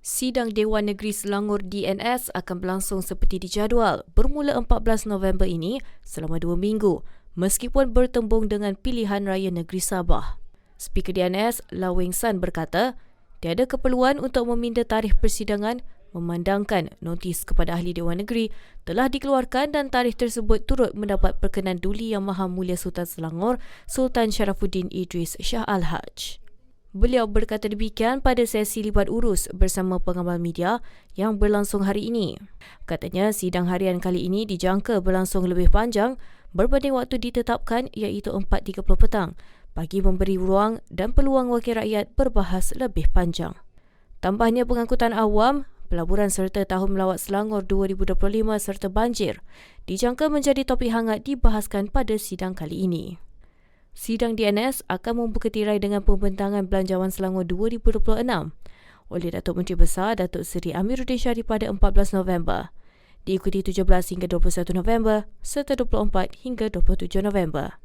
Sidang Dewan Negeri Selangor DNS akan berlangsung seperti dijadual bermula 14 November ini selama dua minggu meskipun bertembung dengan pilihan raya negeri Sabah. Speaker DNS, Lau San berkata, tiada keperluan untuk meminda tarikh persidangan memandangkan notis kepada ahli Dewan Negeri telah dikeluarkan dan tarikh tersebut turut mendapat perkenan Duli Yang Maha Mulia Sultan Selangor, Sultan Sharafuddin Idris Shah Al-Haj. Beliau berkata demikian pada sesi libat urus bersama pengamal media yang berlangsung hari ini. Katanya sidang harian kali ini dijangka berlangsung lebih panjang berbanding waktu ditetapkan iaitu 4.30 petang bagi memberi ruang dan peluang wakil rakyat berbahas lebih panjang. Tambahnya pengangkutan awam, pelaburan serta tahun melawat Selangor 2025 serta banjir dijangka menjadi topik hangat dibahaskan pada sidang kali ini. Sidang DNS akan membuka tirai dengan pembentangan Belanjawan Selangor 2026 oleh Datuk Menteri Besar Datuk Seri Amiruddin Syarif pada 14 November. Diikuti 17 hingga 21 November serta 24 hingga 27 November.